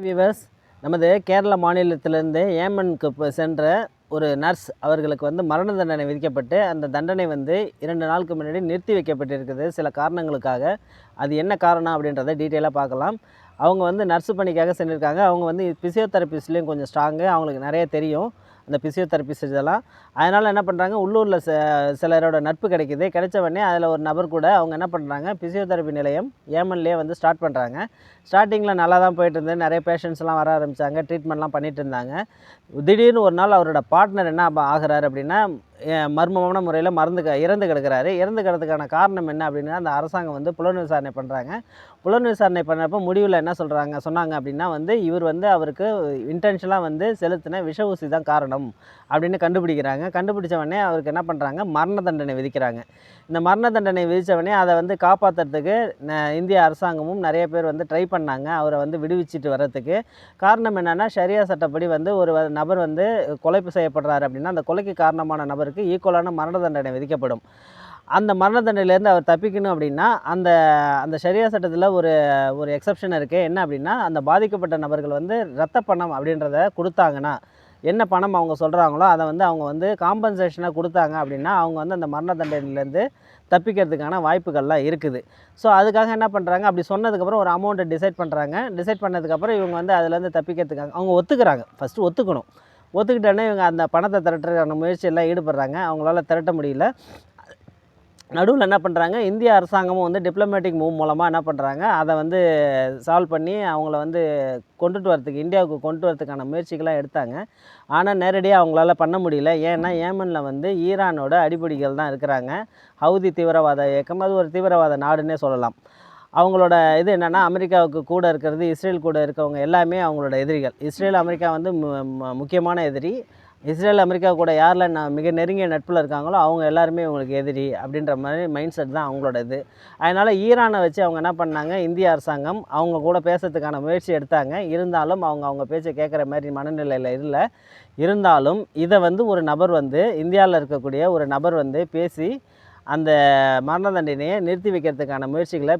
Viewers நமது கேரள மாநிலத்திலிருந்து ஏமனுக்கு சென்ற ஒரு நர்ஸ் அவர்களுக்கு வந்து மரண தண்டனை விதிக்கப்பட்டு அந்த தண்டனை வந்து இரண்டு நாளுக்கு முன்னாடி நிறுத்தி வைக்கப்பட்டிருக்குது. சில காரணங்களுக்காக. அது என்ன காரணம் அப்படின்றத டீட்டெயிலாக பார்க்கலாம். அவங்க வந்து நர்ஸு பணிக்காக சென்றிருக்காங்க. அவங்க வந்து ஃபிசியோதெரபிஸ்ட்லேயும் கொஞ்சம் ஸ்ட்ராங்கு அவங்களுக்கு நிறைய தெரியும். இந்த பிசியோதெரப்பி இதெல்லாம் அதனால் என்ன பண்ணுறாங்க உள்ளூரில் ச சிலரோட நட்பு கிடைக்குது. கிடைச்ச உடனே அதில் ஒரு நபர் கூட அவங்க என்ன பண்ணுறாங்க ஃபிசியோதெரபி நிலையம் ஏமன்லேயே வந்து ஸ்டார்ட் பண்ணுறாங்க ஸ்டார்டிங்கில் நல்லா தான் போயிட்டு இருந்தது. நிறைய பேஷண்ட்ஸ்லாம் வர ஆரம்பித்தாங்க ட்ரீட்மெண்ட்லாம் பண்ணிட்டு இருந்தாங்க. திடீர்னு ஒரு நாள் அவரோட பார்ட்னர் என்ன ஆகிறார் அப்படின்னா மர்மமான முறையில் மறந்து க- இறந்து கிடக்கிறாரு. இறந்து கிடக்கிறதுக்கான காரணம் என்ன அப்படின்னா அந்த அரசாங்கம் வந்து புலன் விசாரணை பண்ணுறாங்க புலன் விசாரணை பண்ணுறப்ப முடிவில் என்ன சொல்கிறாங்க சொன்னாங்க அப்படின்னா வந்து இவர் வந்து அவருக்கு இன்டென்ஷனாக வந்து செலுத்தின விஷ ஊசி தான் காரணம் அப்படின்னு கண்டுபிடிக்கிறாங்க. கண்டுபிடிச்ச உடனே அவருக்கு என்ன பண்ணுறாங்க மரண தண்டனை விதிக்கிறாங்க. இந்த மரண தண்டனை விதிச்ச அதை வந்து காப்பாற்றுறதுக்கு இந்திய அரசாங்கமும் நிறைய பேர் வந்து ட்ரை பண்ணாங்க. அவரை வந்து விடுவிச்சிட்டு வர்றதுக்கு. காரணம் என்னென்னா ஷரியா சட்டப்படி வந்து ஒரு நபர் வந்து கொலை செய்யப்படுறாரு அப்படின்னா அந்த கொலைக்கு காரணமான நபருக்கு ஈக்குவலான மரண தண்டனை விதிக்கப்படும். அந்த மரண தண்டனையிலேருந்து அவர் தப்பிக்கணும் அப்படின்னா அந்த அந்த ஷரியா சட்டத்தில் ஒரு ஒரு எக்ஸப்ஷன் இருக்குது என்ன அப்படின்னா அந்த பாதிக்கப்பட்ட நபர்கள் வந்து ரத்த பணம் அப்படின்றத கொடுத்தாங்கன்னா என்ன பணம் அவங்க சொல்கிறாங்களோ அதை வந்து அவங்க வந்து காம்பன்சேஷனாக கொடுத்தாங்க அப்படின்னா அவங்க வந்து அந்த மரண தண்டனையிலேருந்து தப்பிக்கிறதுக்கான வாய்ப்புகள்லாம் இருக்குது. ஸோ அதுக்காக என்ன பண்ணுறாங்க அப்படி சொன்னதுக்கப்புறம் ஒரு அமௌண்ட்டை டிசைட் பண்ணுறாங்க டிசைட் பண்ணதுக்கப்புறம் இவங்க வந்து அதுலேருந்து தப்பிக்கிறதுக்காக அவங்க ஒத்துக்கிறாங்க. ஃபஸ்ட்டு ஒத்துக்கணும். ஒத்துக்கிட்டோன்னே இவங்க அந்த பணத்தை திரட்டுறதுக்கான முயற்சியெல்லாம் ஈடுபடுறாங்க. அவங்களால திரட்ட முடியல. நடுவில் என்ன பண்ணுறாங்க இந்திய அரசாங்கமும் வந்து டிப்ளமேட்டிக் மூவ் மூலமாக என்ன பண்ணுறாங்க அதை வந்து சால்வ் பண்ணி அவங்கள வந்து கொண்டுட்டு வரதுக்கு இந்தியாவுக்கு கொண்டு வரதுக்கான முயற்சிகள்லாம் எடுத்தாங்க. ஆனால் நேரடியாக அவங்களால பண்ண முடியல. ஏன்னா ஏமனில் வந்து ஈரானோட அடிப்படைகள் தான் இருக்கிறாங்க. ஹவுதி தீவிரவாத இயக்கம். அது ஒரு தீவிரவாத நாடுன்னே சொல்லலாம். அவங்களோட இது என்னென்னா அமெரிக்காவுக்கு கூட இருக்கிறது இஸ்ரேல் கூட இருக்கவங்க எல்லாமே அவங்களோட எதிரிகள். இஸ்ரேல் அமெரிக்கா வந்து மு- முக்கியமான எதிரி. இஸ்ரேல் அமெரிக்கா கூட யாரில் நான் மிக நெருங்கிய நட்பில் இருக்காங்களோ அவங்க எல்லாருமே உங்களுக்கு எதிரி அப்படின்ற மாதிரி மைண்ட் செட் தான் அவங்களோட இது. அதனால் ஈரானை வச்சு அவங்க என்ன பண்ணாங்க இந்திய அரசாங்கம் அவங்க கூட பேசுறதுக்கான முயற்சி எடுத்தாங்க. இருந்தாலும் அவங்க அவங்க பேச்சை கேட்குற மாதிரி மனநிலையில் இல்லை. இருந்தாலும் இதை வந்து ஒரு நபர் வந்து இந்தியாவில் இருக்கக்கூடிய ஒரு நபர் வந்து பேசி அந்த மரண தண்டனையை நிறுத்தி வைக்கிறதுக்கான முயற்சிகளை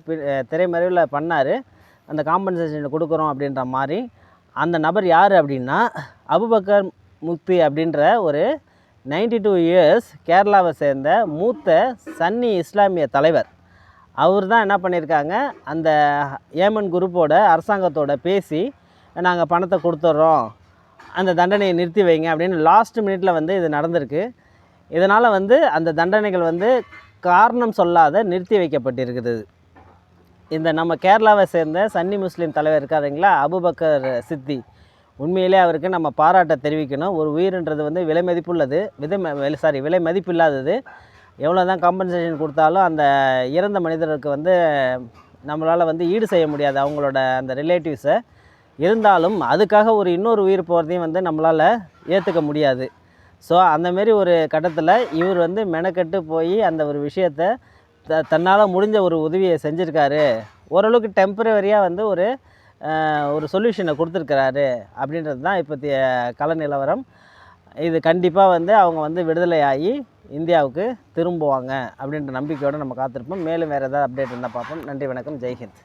திரைமறைவில் பண்ணார். அந்த காம்பன்சேஷன் கொடுக்குறோம் அப்படின்ற மாதிரி. அந்த நபர் யார் அப்படின்னா அபுபக்கர் முக்தி அப்படின்ற ஒரு 92 டூ இயர்ஸ் கேரளாவை சேர்ந்த மூத்த சன்னி இஸ்லாமிய தலைவர். அவர் தான் என்ன பண்ணியிருக்காங்க அந்த ஏமன் குரூப்போட அரசாங்கத்தோட பேசி நாங்கள் பணத்தை கொடுத்துட்றோம் அந்த தண்டனையை நிறுத்தி வைங்க அப்படின்னு லாஸ்ட் மினிட்ல வந்து இது நடந்திருக்கு. இதனால் வந்து அந்த தண்டனைகள் வந்து காரணம் சொல்லாத நிறுத்தி வைக்கப்பட்டிருக்கிறது இந்த நம்ம கேரளாவை சேர்ந்த சன்னி முஸ்லீம் தலைவர் இருக்காருங்களா அபுபக்கர் சித்தி. உண்மையிலே அவருக்கு நம்ம பாராட்ட தெரிவிக்கணும். ஒரு உயிர்ன்றது வந்து விலை மதிப்புள்ளது. விதை சாரி விலை மதிப்பில்லாதது. எவ்வளோ தான் காம்பன்சேஷன் கொடுத்தாலும் அந்த இறந்த மனிதருக்கு வந்து நம்மளால் வந்து ஈடு செய்ய முடியாது. அவங்களோட அந்த ரிலேட்டிவ்ஸை இருந்தாலும் அதுக்காக ஒரு இன்னொரு உயிர் போகிறதையும் வந்து நம்மளால் ஏற்றுக்க முடியாது. ஸோ அந்தமாரி ஒரு கட்டத்தில் இவர் வந்து மெனக்கெட்டு போய் அந்த ஒரு விஷயத்த த தன்னால் முடிஞ்ச ஒரு உதவியை செஞ்சுருக்காரு. ஓரளவுக்கு டெம்பரவரியாக வந்து ஒரு ஒரு சொல்யூஷனை கொடுத்துருக்கிறாரு அப்படின்றது தான் இப்போத்திய கல நிலவரம். இது கண்டிப்பாக வந்து அவங்க வந்து விடுதலையாகி இந்தியாவுக்கு திரும்புவாங்க அப்படின்ற நம்பிக்கையோடு நம்ம காத்திருப்போம். மேலும் வேறு ஏதாவது அப்டேட் இருந்தால் பார்ப்போம். நன்றி வணக்கம். ஜெய்ஹிந்த்.